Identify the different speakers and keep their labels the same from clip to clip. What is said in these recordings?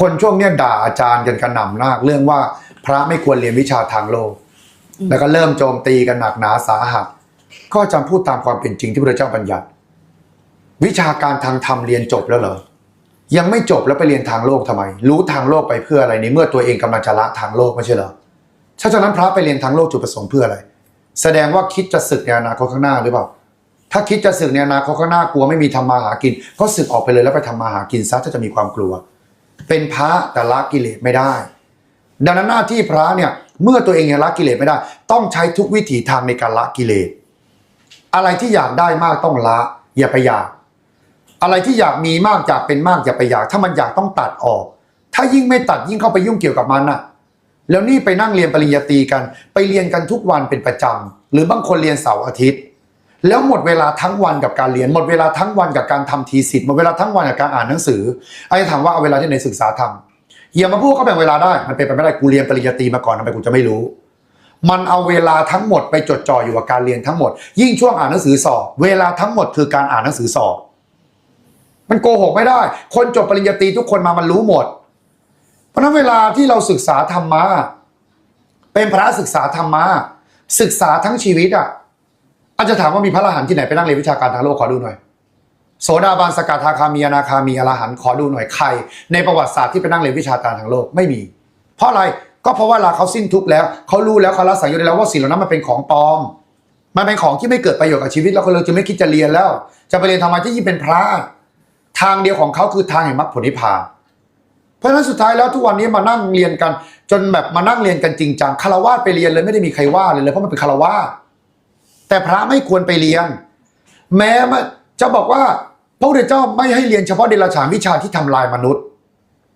Speaker 1: คนช่วงเนี้ยด่าอาจารย์กันกระหน่ำมากเรื่องว่าพระไม่ควรเรียนวิชาทางโลก แล้วก็เริ่มโจมตีกันหนักหนาสาหัส ก็อาจารย์พูดตามความเป็นจริงที่พระเจ้าบัญญัติ วิชาการทางธรรมเรียนจบแล้วเหรอยังไม่จบแล้วไปเรียนทางโลกทำไม รู้ทางโลกไปเพื่ออะไรในเมื่อตัวเองกำลังจะละทางโลกไม่ใช่เหรอถ้าฉะนั้นพระไปเรียนทางโลกจุดประสงค์เพื่ออะไร แสดงว่าคิดจะศึกในอนาคตข้างหน้าหรือเปล่า ถ้าคิดจะศึกในอนาคตข้างหน้ากลัวไม่มีทำมาหากิน ก็ศึกออกไปเลยแล้วไปทำมาหากินซะถ้าจะมีความกลัว เป็นพระแต่ละกิเลสไม่ได้ ดังนั้นหน้าที่พระเนี่ยเมื่อตัวเองยังละกิเลสไม่ได้ ต้องใช้ทุกวิถีทางในการละกิเลส อะไรที่อยากได้มากต้องละ อย่าไปอยาก อะไรที่อยากมีมากอยากเป็นมากอย่าไปอยาก ถ้ามันอยากต้องตัดออก ถ้ายิ่งไม่ตัดยิ่งเข้าไปยุ่งเกี่ยวกับมันน่ะ แล้วนี่ไปนั่งเรียนปริญญาตรีกัน ไปเรียนกันทุกวันเป็นประจำหรือบางคนเรียนเสาร์อาทิตย์ แล้วหมดเวลาทั้งวันกับการเรียน หมดเวลาทั้งวันกับการทำทีสิทธิ์หมดเวลาทั้งวันกับการอ่านหนังสือไอ้ถามว่าเอาเวลาที่ไหนศึกษาทำอย่ามาพูดเขาแบ่งเวลาได้มันเป็นไปไม่ได้กูเรียนปริญญาตรีมาก่อนทำไมกูจะไม่รู้ มันเอาเวลาทั้งหมดไปจดจ่ออยู่กับการเรียนทั้งหมด ยิ่งช่วงอ่านหนังสือสอบเวลาทั้งหมดคือการอ่านหนังสือสอบมันโกหกไม่ได้ คนจบปริญญาตรีทุกคนมามันรู้หมด เพราะฉะนั้นเวลาที่เราศึกษาธรรมะเป็นพระศึกษาธรรมะศึกษาทั้งชีวิตอะ อาจจะถามว่ามีพระอรหันต์ที่ไหนไปนั่งเรียนวิชาการทางโลกขอดูหน่อยโสดาบันสกทาคามีอนาคามีอรหันต์ขอดูหน่อยใคร ในประวัติศาสตร์ที่ไปนั่งเรียนวิชาการทางโลกไม่มี เพราะอะไรก็เพราะว่าเวลาเขาสิ้นทุกข์แล้วเขารู้แล้วเขาละสังโยชน์แล้วว่าสิ่งเหล่านั้นมันเป็นของปลอม มันเป็นของที่ไม่เกิดประโยชน์กับชีวิตแล้วเขาเลยจะไม่คิดจะเรียนแล้ว จะไปเรียนทำไมที่ยิ่งเป็นพระทางเดียวของเขาคือทางแห่งมรรคผลนิพพานเพราะฉะนั้นสุดท้ายแล้วทุกวันนี้มานั่งเรียนกัน จนแบบมานั่งเรียนกันจริงจังคารวะไปเรียนเลยไม่ได้มีใครว่าเลยเลยเพราะมันเป็นคารวะ แต่พระไม่ควรไปเรียน แม้จะบอกว่าพระพุทธเจ้าไม่ให้เรียนเฉพาะเดรัจฉานวิชาที่ทำลายมนุษย์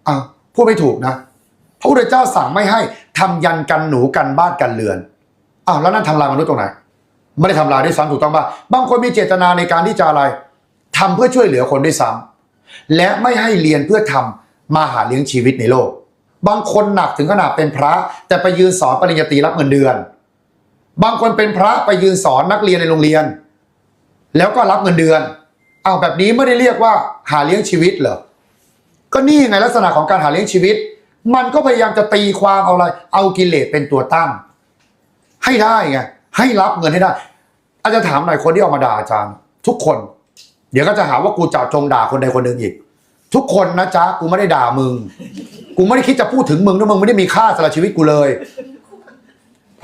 Speaker 1: อะพูดไม่ถูกนะ พระพุทธเจ้าสั่งไม่ให้ทำยันกันหนูกันบ้านกันเรือนอ้าวแล้วนั่นทำลายมนุษย์ตรงไหนไม่ได้ทำลายด้วยซ้ำถูกต้องป่ะบางคนมีเจตนาในการที่จะอะไรทำเพื่อช่วยเหลือคนด้วยซ้ำและไม่ให้เรียนเพื่อทำมาหาเลี้ยงชีวิตในโลก บางคนหนักถึงขนาดเป็นพระ แต่ไปยืนสอนปริญญาตรีรับเงินเดือน บางคนเป็นพระไปยืนสอนนักเรียนในโรงเรียน แล้วก็รับเงินเดือนเอาแบบนี้ไม่ได้เรียกว่าหาเลี้ยงชีวิตเหรอก็นี่ไงลักษณะของการหาเลี้ยงชีวิต มันก็พยายามจะตีความเอาอะไร เอากิเลสเป็นตัวตั้ง ให้ได้ไงให้รับเงินให้ได้ อาจจะถามหน่อยคนที่ออกมาด่าอาจารย์ ทุกคน เดี๋ยวก็จะหาว่ากูจาะจงด่าคนใดคนหนึ่งอีก ทุกคนนะจ๊ะกูไม่ได้ด่ามึง กูไม่ได้คิดจะพูดถึงมึงด้วยมึงไม่ได้มีค่าสำหรับชีวิตกูเลย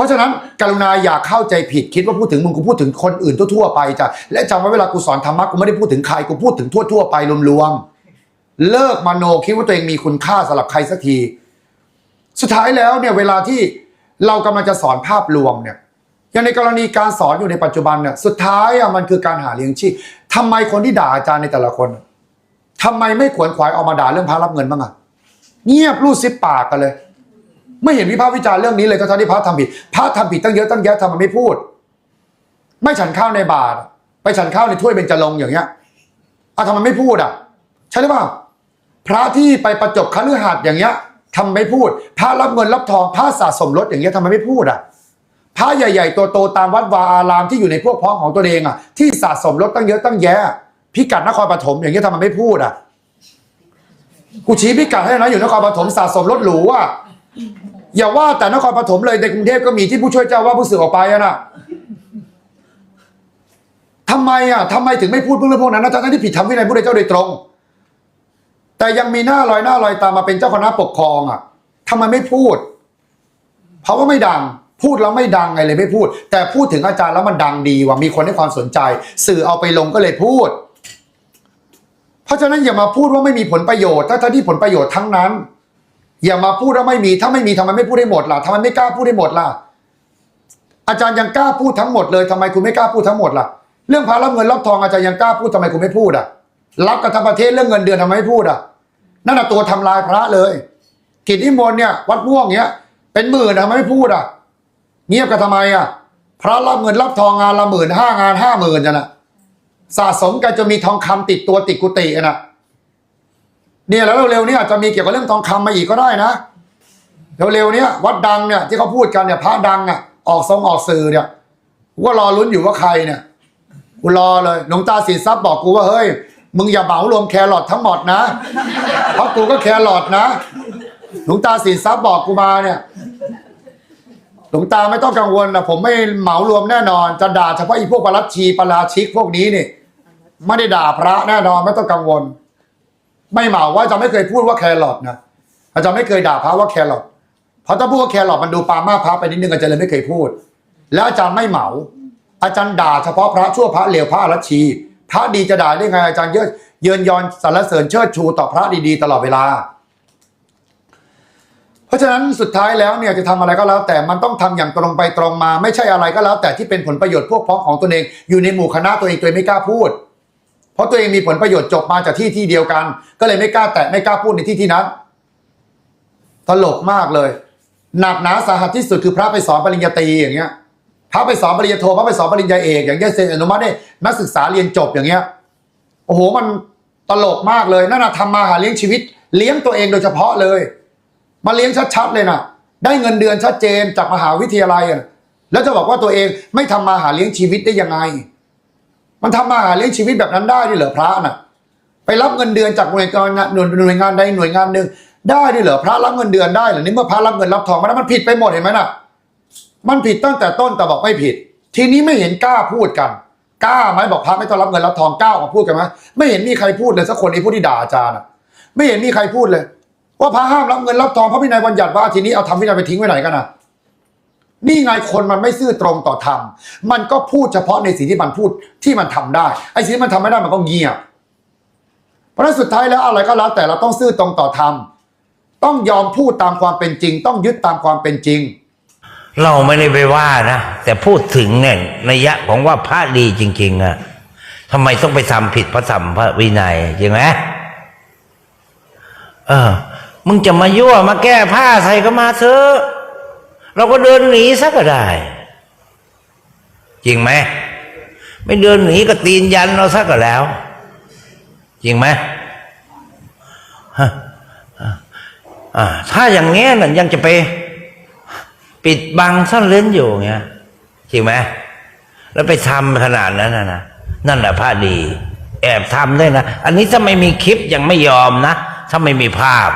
Speaker 1: ราะฉะนั้นกรุณาอย่าเข้าใจผิดคิดว่าพูดถึงมึงกูพูดถึงคนอื่นทั่วๆไปจ้ะและจำไว้เวลากูสอนธรรมะกูไม่ได้พูดถึงใครกูพูดถึงทั่วๆไปรวมๆเลิกมโนคิดว่าตัวเองมีคุณค่าสำหรับใครสักที สุดท้ายแล้วเนี่ยเวลาที่เรากำลังจะสอนภาพรวมเนี่ยอย่างในกรณีการสอนอยู่ในปัจจุบันเนี่ยสุดท้ายอะมันคือการหาเลี้ยงชีพทำไมคนที่ด่าอาจารย์ในแต่ละคนทำไมไม่ขวนขวายออกมาด่าเรื่องพระรับเงินบ้างอะเงียบรูดซิปปากกันเลย ไม่เห็นวิพากษ์วิจารณ์เรื่องนี้เลยทั้งที่พระทำผิด พระทำผิดตั้งเยอะตั้งแยะทำไมไม่พูด ไม่ฉันข้าวในบาตรไปฉันข้าวในถ้วยเบญจรงอย่างเงี้ยอะทำไมไม่พูดอะ ใช่หรือเปล่าพระที่ไปประจบคฤหัสถ์อย่างเงี้ยทำไมไม่พูด พระรับเงินรับทองพระสะสมรถอย่างเงี้ยทำไมไม่พูดอะพระใหญ่ๆตัวโตตามวัดวาอารามที่อยู่ในพวกพ้องของตัวเองอะ ที่สะสมรถตั้งเยอะตั้งแยะพิกัดนครปฐมอย่างเงี้ยทำไมไม่พูดอะกูชี้พิกัดให้นะอยู่นครปฐมสะสมรถหรูอะ อย่าว่าแต่นครปฐมเลยในกรุงเทพก็มีที่ผู้ช่วยเจ้าว่าผู้สื่อออกไปอะนะทำไมอะทำไมถึงไม่พูดเรื่องพวกนั้นนะทั้งที่ผิดธรรมวินัยพระเจ้าโดยตรง แต่ยังมีหน้าลอยหน้าลอยตามมาเป็นเจ้าคณะปกครองอะทำไมไม่พูด เพราะว่าไม่ดัง พูดแล้วไม่ดังไงเลยไม่พูด แต่พูดถึงอาจารย์แล้วมันดังดีว่ามีคนให้ความสนใจ สื่อเอาไปลงก็เลยพูด เพราะฉะนั้นอย่ามาพูดว่าไม่มีผลประโยชน์ถ้าที่ผลประโยชน์ทั้งนั้น อย่ามาพูดว่าไม่มี ถ้าไม่มีทำไมไม่พูดให้หมดล่ะทำไมไม่กล้าพูดให้หมดล่ะ อาจารย์ยังกล้าพูดทั้งหมดเลยทำไมคุณไม่กล้าพูดทั้งหมดล่ะ เรื่องพารับเงินรับทองอาจารย์ยังกล้าพูดทำไมคุณไม่พูดอะ รับกันทั้งประเทศเรื่องเงินเดือนทำไมไม่พูดอะ นั่นน่ะตัวทำลายพระเลย กิจนิมนต์เนี่ย วัดม่วงเนี้ย เป็นหมื่นทำไมไม่พูดอะ เงียบกันทำไมอะ พระรับเงินรับทองงานละหมื่นห้างานห้าหมื่นจ้ะนะสะสมกันจนมีทองคำติดตัวติดกุฏิกันนะ เนี่ยแล้วเร็วๆนี้อาจจะมีเกี่ยวกับเรื่องทองคำมาอีกก็ได้นะเร็วๆเนี้ยวัดดังเนี่ยที่เขาพูดกันเนี่ยพระดังอะออกทรงออกสื่อเนี่ยกูก็รอลุ้นอยู่ว่าใครเนี่ยกูรอเลยหลวงตาสินทรัพย์บอกกูว่าเฮ้ยมึงอย่าเหมารวมแครอททั้งหมดนะ เพราะกูก็แครอทนะหลวงตาสินทรัพย์บอกกูมาเนี่ยหลวงตาไม่ต้องกังวลนะผมไม่เหมารวมแน่นอน จะด่าเฉพาะอีพวกปารัชชีปาราชิกพวกนี้นี่ไม่ได้ด่าพระแน่นอนไม่ต้องกังวล ไม่เหมาว่าจะไม่เคยพูดว่าแครอทนะอาจารย์ไม่เคยด่าพระว่าแครอทเพราะถ้าพูดว่าแครอทมันดูปามาพระไปนิดนึงอาจารย์เลยไม่เคยพูด แล้วอาจารย์ไม่เหมา อาจารย์ด่าเฉพาะพระชั่วพระเลวพระอรัชี พระดีจะด่าได้ไงอาจารย์เยอะเยินยอนสรรเสริญเชิดชูต่อพระดีๆ ตลอดเวลา เพราะฉะนั้นสุดท้ายแล้วเนี่ยจะทำอะไรก็แล้ว แต่มันต้องทำอย่างตรงไปตรงมา ไม่ใช่อะไรก็แล้ว แต่ที่เป็นผลประโยชน์พวกพ้องของตนเองอยู่ในหมู่คณะตัวเองตัวเองไม่กล้าพูด ราะตัวเองมีผลประโยชน์จบมาจากที่ที่เดียวกัน ก็เลยไม่กล้าแตะไม่กล้าพูดในที่ที่นั้นตลกมากเลย หนักหนาสาหัสที่สุดคือพระไปสอนปริญญาตรีอย่างเงี้ยพระไปสอนปริญญาโทพระไปสอนปริญญาเอกอย่างเงี้ยเซ็นอนุมัติให้นักศึกษาเรียนจบอย่างเงี้ยโอ้โหมันตลกมากเลยนั่นน่ะทำมาหาเลี้ยงชีวิต เลี้ยงตัวเองโดยเฉพาะเลย มาเลี้ยงชัดๆเลยนะได้เงินเดือนชัดเจนจากมหาวิทยาลัยอะแล้วจะบอกว่าตัวเองไม่ทำมาหาเลี้ยงชีวิตได้ยังไง มันทำมาหาเลี้ยงชีวิตแบบนั้นได้ด้วยเหรอพระน่ะ ไปรับเงินเดือนจากหน่วยงานหน่วยหน่วยงานใดหน่วยงานหนึ่งได้ด้วยเหรอพระรับเงินเดือนได้เหรอนี่เมื่อพระรับเงินรับทองมันมันผิดไปหมดเห็นไหมน่ะ มันผิดตั้งแต่ต้นแต่บอกไม่ผิด ทีนี้ไม่เห็นกล้าพูดกันกล้าไหมบอกพระไม่ต้องรับเงินรับทองกล้าออกมาพูดกันไหมไม่เห็นมีใครพูดเลยสักคนไอ้ผู้ที่ด่าอาจารย์อะไม่เห็นมีใครพูดเลย ว่าพระห้ามรับเงินรับทองพระพินัยบัญญัติว่าทีนี้เอาทำพินัยไปทิ้งไว้ไหนกันนะ นี่ไงคนมันไม่ซื่อตรงต่อธรรม มันก็พูดเฉพาะในสิ่งที่มันพูดที่มันทำได้ ไอ้สิ่งที่มันทำไม่ได้มันก็เงียบ เพราะฉะนั้นสุดท้ายแล้วอะไรก็แล้วแต่เราต้องซื่อตรงต่อธรรม ต้องยอมพูดตามความเป็นจริง ต้องยึดตามความเป็นจริง
Speaker 2: เราไม่ได้ไปว่านะ แต่พูดถึงเนี่ยนัยยะของว่าพระดีจริง ๆอะทำไมต้องไปทำผิดพระธรรมพระวินัยจริงไหมเออ มึงจะมายั่วมาแก้ผ้าใส่ก็มาเถอะ เราก็เดินหนีซะก็ได้ จริงไหมไม่เดินหนีก็ตีนยันเราซะก็แล้ว จริงไหมถ้าอย่างเงี้ยน่ะยังจะไป ปิดบังซ่อนเล้นอยู่เงี้ยจริงไหมแล้วไปทำขนาดนั้นนะนะนั่นแหละพระดี แอบทำด้วยนะ อันนี้ถ้าไม่มีคลิปยังไม่ยอมนะ ถ้าไม่มีภาพ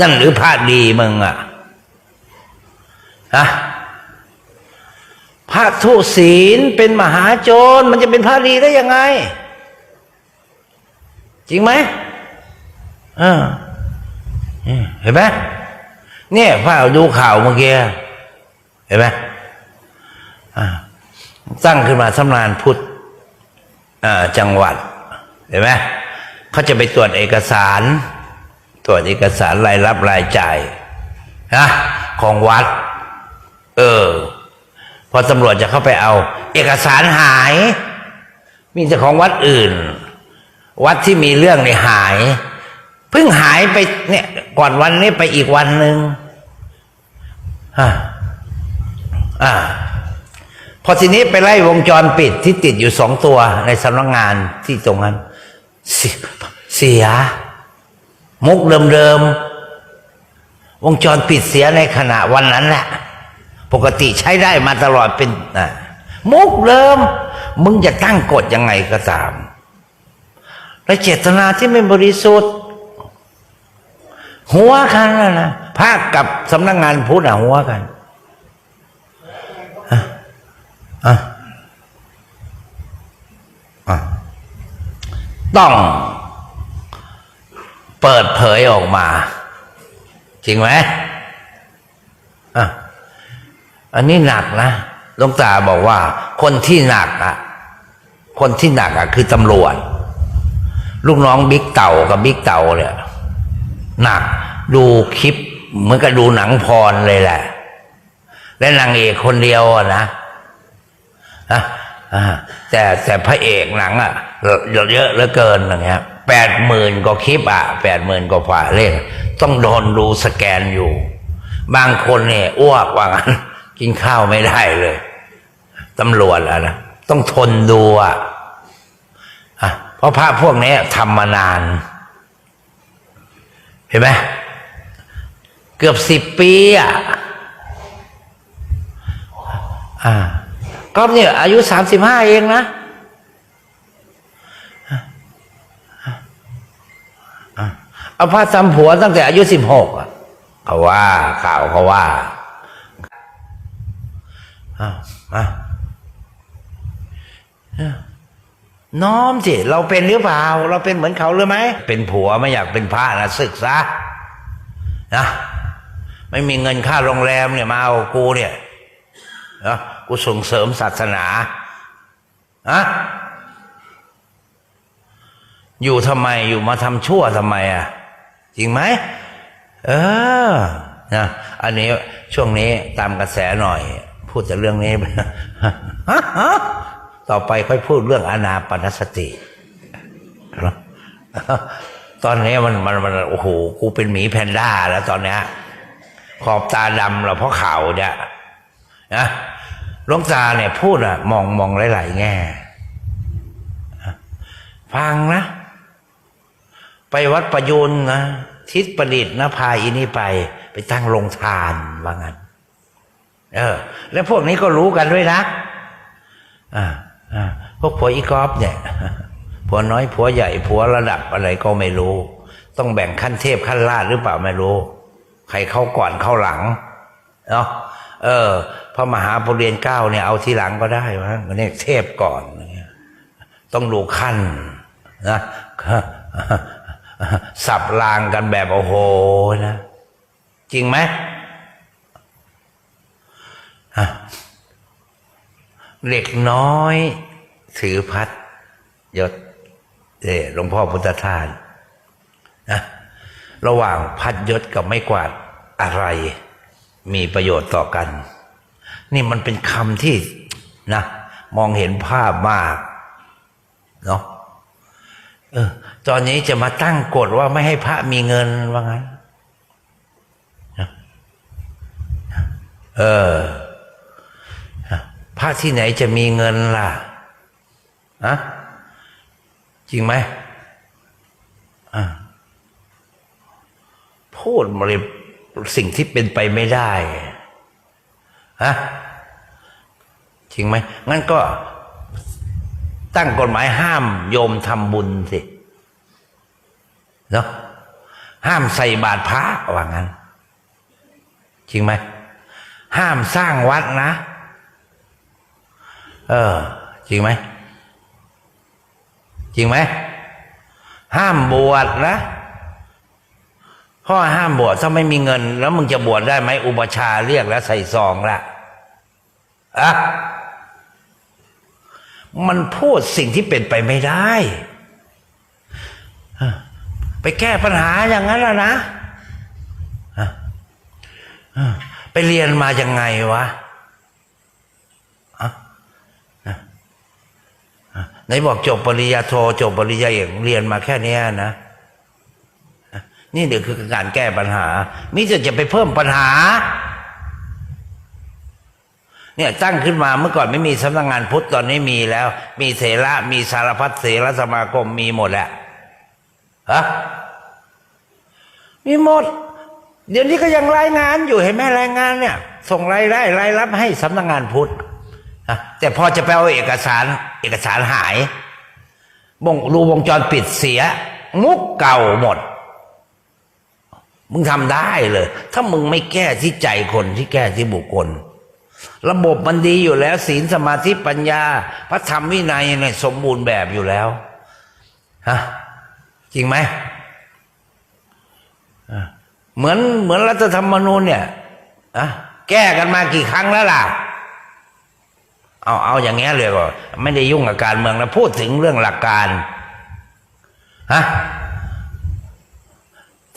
Speaker 2: นั่นหรือพระดีมึงอะ ฮะพระทุศีลเป็นมหาโจร มันจะเป็นพระดีได้ยังไง จริงไหมเออเห็นไหมเนี่ยพ่อดูข่าวเมื่อกี้เห็นไหมอ่าตั้งขึ้นมาสำนานพุทธจังหวัด เห็นไหมเขาจะไปตรวจเอกสาร ตรวจเอกสารรายรับรายจ่ายนะของวัด เออ พอตำรวจจะเข้าไปเอา เอกสารหาย มีแต่ของวัดอื่น วัดที่มีเรื่องเนี่ยหาย เพิ่งหายไปเนี่ย ก่อนวันนี้ไปอีกวันหนึ่งอ่าอ่าพอทีนี้ไปไล่วงจรปิดที่ติดอยู่สองตัวในสำนักงานที่ตรงนั้นเสเสีย มุกเดิมๆวงจรปิดเสียในขณะวันนั้นแหละ ปกติใช้ได้มาตลอดเป็นอะมุกเดิมมึงจะตั้งกฎยังไงก็ตาม และเจตนาที่ไม่บริสุทธิ์ หัวกันนะนะภาคกับสำนักงานพุทธหัวกันอะอะอะต้องเปิดเผยออกมา จริงไหม อันนี้หนักนะลวงตาบอกว่า คนที่หนักอะ คนที่หนักอะ คือตำรวจ ลูกน้องบิ๊กเต่ากับบิ๊กเต่าเนี่ยหนักดูคลิปเหมือนกับดูหนังพรเลยแหละ และนางเอกคนเดียวอะนะอะแต่แต่พระเอกหนังอะเยอะเยอะเหลือเกินอย่างเงี้ยแปดหมื่นกว่าคลิปอะแปดหมื่นกว่าฝ่าเลขต้องโดนดูสแกนอยู่ บางคนเนี่ยอ้วกว่างั้น กินข้าวไม่ได้เลยตำรวจอะนะต้องทนดูอะอะเพราะภาพพวกนี้ทำมานาน เห็นไหมเกือบสิบปีอะอ่าก็เนี่ยอายุสามสิบห้าเองนะเอาพระทำผัวตั้งแต่อายุสิบหกอะเขาว่าข่าวเขาว่า อ้าวมาน้อมสิเราเป็นหรือเปล่า เราเป็นเหมือนเขาหรือไหมเป็นผัวไม่อยากเป็นพระนะศึกซะนะไม่มีเงินค่าโรงแรมเนี่ยมาเอากูเนี่ยนะกูส่งเสริมศาสนาอะอยู่ทำไมอยู่มาทำชั่วทำไมอะ จริงไหมเออนะอันนี้ช่วงนี้ตามกระแสหน่อย พูดแต่เรื่องนี้ฮะฮะต่อไปค่อยพูดเรื่องอนาปานสติเนอะตอนนี้มันมันมันโอ้โหกูเป็นหมีแพนด้าแล้วตอนเนี้ยขอบตาดำเราเพราะข่าวเนี่ยนะหลวงตาเนี่ยพูดอะมองมองหลาย ๆ แง่ฟังนะ ไปวัดประยุนนะทิศประดิษฐ์นะพาอีนี่ไป ไปตั้งโรงทานว่างั้น เออ แล้วพวกนี้ก็รู้กันด้วยนะอ่าอ่าพวกผัวอีกอฟเนี่ยผัวน้อยผัวใหญ่ผัวระดับอะไรก็ไม่รู้ ต้องแบ่งขั้นเทพขั้นลาดหรือเปล่าไม่รู้ ใครเข้าก่อนเข้าหลังเนาะเออพระมหาปุเรียนเก้าเนี่ยเอาทีหลังก็ได้วะมันเนี่ยเทพก่อนต้องดูขั้นนะสับรางกันแบบโอ้โหนะ จริงไหม เด็กน้อยถือพัดยศเอหลวงพ่อพุทธทาสนะระหว่างพัดยศกับไม่กวาดอะไร มีประโยชน์ต่อกัน นี่มันเป็นคำที่นะมองเห็นภาพมากเนาะเออ ตอนนี้จะมาตั้งกฎว่าไม่ให้พระมีเงินว่างั้นเออ พระที่ไหนจะมีเงินล่ะอะจริงไหมอ่าพูดมาเลยสิ่งที่เป็นไปไม่ได้ฮะจริงไหมงั้นก็ตั้งกฎหมายห้ามโยมทำบุญสิเนาะห้ามใส่บาตรพระว่างั้น จริงไหม ห้ามสร้างวัดนะ เออ จริงไหม จริงไหม ห้ามบวชนะพ่อห้ามบวชถ้าไม่มีเงิน แล้วมึงจะบวชได้ไหมอุปชาเรียกแล้วใส่ซองละอะมันพูดสิ่งที่เป็นไปไม่ได้ไปแก้ปัญหาอย่างนั้นแล้วนะไปเรียนมายังไงวะอะอะ ไหนบอกจบปริญญาโทจบปริญญาเอกเรียนมาแค่นี้นะ นี่เดี๋ยวคือการแก้ปัญหา มิจะจะไปเพิ่มปัญหา เนี่ยตั้งขึ้นมาเมื่อก่อนไม่มีสำนักงานพุทธตอนนี้มีแล้ว มีเถระมีสารพัดเถระสมาคมมีหมดแหละฮะมีหมด เดี๋ยวนี้ก็ยังรายงานอยู่เห็นไหมรายงานเนี่ย ส่งรายได้รายรับให้สำนักงานพุทธ ฮะแต่พอจะไปเอาเอกสาร เอกสารหายบงรูวงจรปิดเสีย มุกเก่าหมด มึงทำได้เลย ถ้ามึงไม่แก้ที่ใจคนที่แก้ที่บุคคล ระบบมันดีอยู่แล้ว ศีลสมาธิปัญญา พระธรรมวินัยเนี่ยสมบูรณ์แบบอยู่แล้วฮะจริงไหมเหมือนเหมือนรัฐธรรมนูญเนี่ยอะแก้กันมากี่ครั้งแล้วล่ะ เอาเอาอย่างเงี้ยเลยก็ไม่ได้ยุ่งกับการเมืองนะพูดถึงเรื่องหลักการฮะ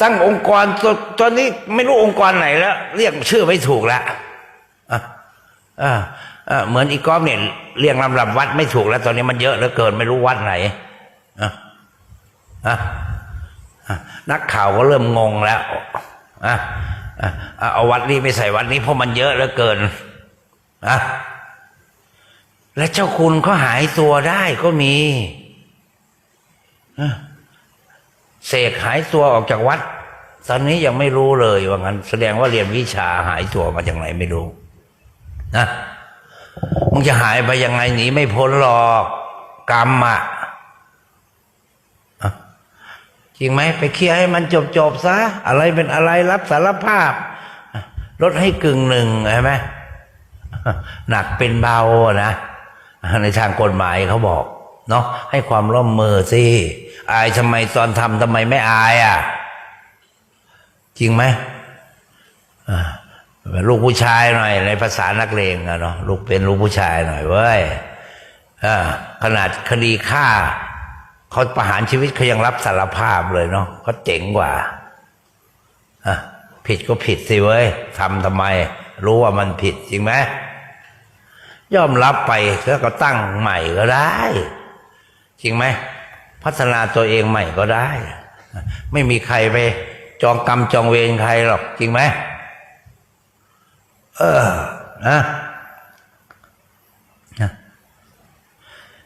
Speaker 2: ตั้งองค์กรตอนตอนนี้ไม่รู้องค์กรไหนแล้ว เรียกชื่อไม่ถูกแล้วอะอ่าอ่าเหมือนอีกอฟเนี่ยเรียงลำดับวัดไม่ถูกแล้ว ตอนนี้มันเยอะเหลือเกินไม่รู้วัดไหนอะอะนักข่าวก็เริ่มงงแล้วอะอะอะเอาวัดนี้ไปใส่วัดนี้เพราะมันเยอะเหลือเกินอะ และเจ้าคุณก็หายตัวได้ก็มีเสกหายตัวออกจากวัด ตอนนี้ยังไม่รู้เลยว่างั้น แสดงว่าเรียนวิชาหายตัวมาจากไหนไม่รู้นะมึงจะหายไปยังไงหนีไม่พ้นหรอก กรรมอะจริงไหมไปเคลียร์ให้มันจบจบๆซะ อะไรเป็นอะไรรับสารภาพ ลดให้กึ่งหนึ่งใช่ไหมหนักเป็นเบาอะนะ ในทางกฎหมายเขาบอกเนาะให้ความร่วมมือสิอายทำไมตอนทำทำไมไม่อายอะ จริงไหมลูกผู้ชายหน่อย ในภาษานักเลงอะเนาะลูกเป็นลูกผู้ชายหน่อยเว้ยขนาดคดีฆ่าเขาประหารชีวิตเขายังรับสารภาพเลยเนาะเขาเจ๋งกว่าผิดก็ผิดสิเว้ยทำทำไม รู้ว่ามันผิดจริงไหม ยอมรับไปแล้วก็ตั้งใหม่ก็ได้ จริงไหม พัฒนาตัวเองใหม่ก็ได้ ไม่มีใครไป จองกรรมจองเวรใครหรอก จริงไหมเออนะ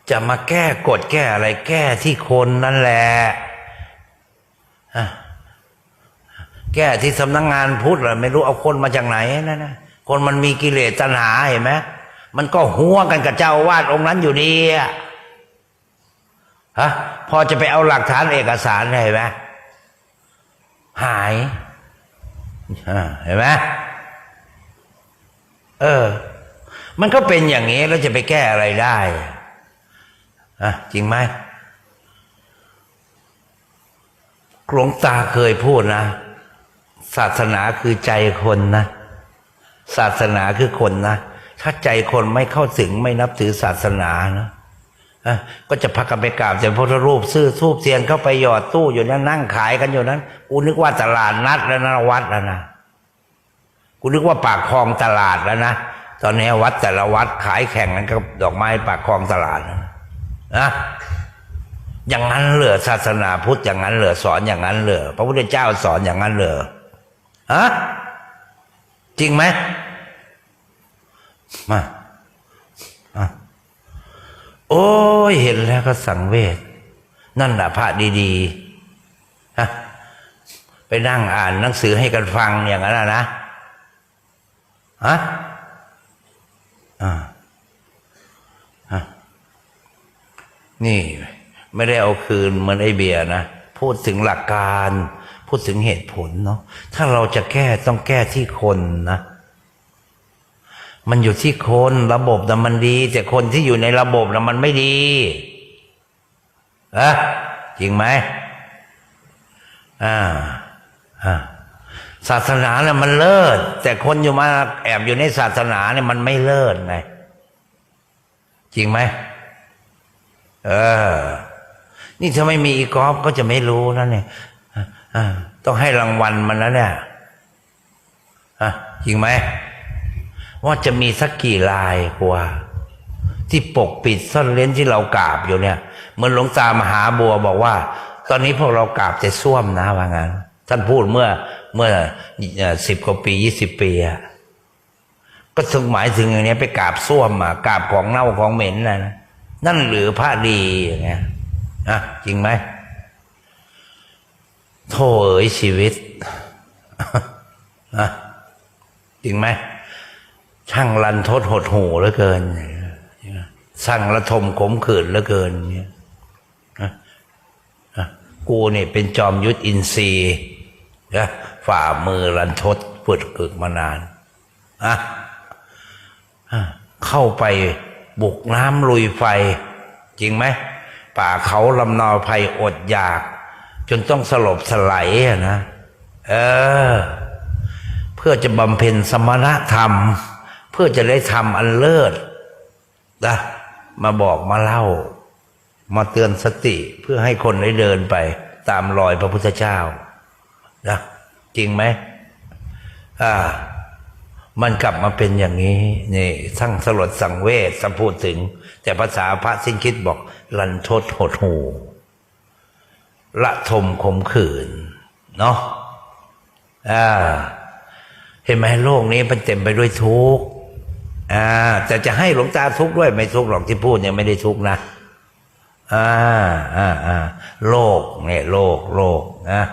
Speaker 2: จะมาแก้กฎแก้อะไรแก้ที่คนนั่นแหละแก้ที่สำนักงานพุทธเหรอไม่รู้เอาคนมาจากไหนนั่นนะคนมันมีกิเลสตัณหาเห็นไหม มันก็หัวกันกับเจ้าวาดองค์นั้นอยู่ดีอะฮะพอจะไปเอาหลักฐานเอกสารเห็นไหมหายเห็นไหมเออ มันก็เป็นอย่างนี้แล้วจะไปแก้อะไรได้อะจริงไหมหลวงตาเคยพูดนะ ศาสนาคือใจคนนะ ศาสนาคือคนนะ ถ้าใจคนไม่เข้าถึงไม่นับถือศาสนานะอะก็จะพักกันไปกราบแต่พระรูปซื้อทูบเทียนเข้าไปหยอดตู้อยู่นั้นนั่งขายกันอยู่นั้นกูนึกว่าตลาดนัดแล้วนะวัดแล้วนะกูนึกว่าปากคลองตลาดแล้วนะตอนนี้วัดแต่ละวัดขายแข่งกันกับดอกไม้ปากคลองตลาดนะนะอย่างนั้นเหรอศาสนาพุทธอย่างนั้นเหรอสอนอย่างนั้นเหรอพระพุทธเจ้าสอนอย่างนั้นเหรอฮะจริงไหม มาอะโอ้ยเห็นแล้วก็สังเวชนั่นแหละพระดีๆฮะไปนั่งอ่านหนังสือให้กันฟังอย่างนั้นนะฮะอ่าฮะนี่ไม่ได้เอาคืนเหมือนไอเบียนะพูดถึงหลักการ พูดถึงเหตุผลเนาะถ้าเราจะแก้ต้องแก้ที่คนนะ มันอยู่ที่คนระบบนะมันดี แต่คนที่อยู่ในระบบนะมันไม่ดีอะจริงไหมอ่าอ่าศาสนาเนี่ยมันเลิศแต่คนอยู่มาแอบอยู่ในศาสนาเนี่ยมันไม่เลิศไงจริงไหมเออ นี่ถ้าไม่มีอีกอฟก็จะไม่รู้นะเนี่ยต้องให้รางวัลมันแล้วเนี่ยอะจริงไหม ว่าจะมีสักกี่ลายกว่า ที่ปกปิดซ่อนเล้นที่เรากราบอยู่เนี่ยเหมือนหลวงตามหาบัวบอกว่า ตอนนี้พวกเรากราบแต่ส้วมนะว่างั้นท่านพูดเมื่อเมื่อสิบกว่าปียี่สิบปีอะก็ถึงหมายถึงอย่างนี้ไปกราบส้วมอะกราบของเน่าของเหม็นนะนะนั่นหรือพระดีอย่างเงี้ยอะจริงไหมโธ่เอ๋ยชีวิตอะจริงไหม ช่างรันทดหดหูเหลือเกินช่งระทมขมขื่นเหลือเกินเนี่ยกูเนี่ยเป็นจอมยุทธอินทรีย์นะฝ่ามือรันทดปวดกึกมานานอะอะเข้าไปบุกน้ำลุยไฟ จริงไหม ป่าเขาลำนาวภัยอดอยาก จนต้องสลบสลายนะ เออ เพื่อจะบำเพ็ญสมณธรรม พื่อจะได้ทำอันเลิศนะมาบอกมาเล่า มาเตือนสติเพื่อให้คนได้เดินไป ตามรอยพระพุทธเจ้านะจริงไหมอ่า มันกลับมาเป็นอย่างนี้นี่ทั้งสลดสังเวชสัมพูดถึง แต่ภาษาพระสิ้นคิดบอกลันทดหดหูละทมขมขื่นเนาะอ่าเห็นไหมโลกนี้มันเต็มไปด้วยทุกข์ อ่าแต่จะให้หลวงตาทุกข์ด้วยไม่ทุกข์หรอกที่พูดเนี่ยไม่ได้ทุกข์นะอ่าอ่าอ่าโลกเนี่ยโลกโลกนะ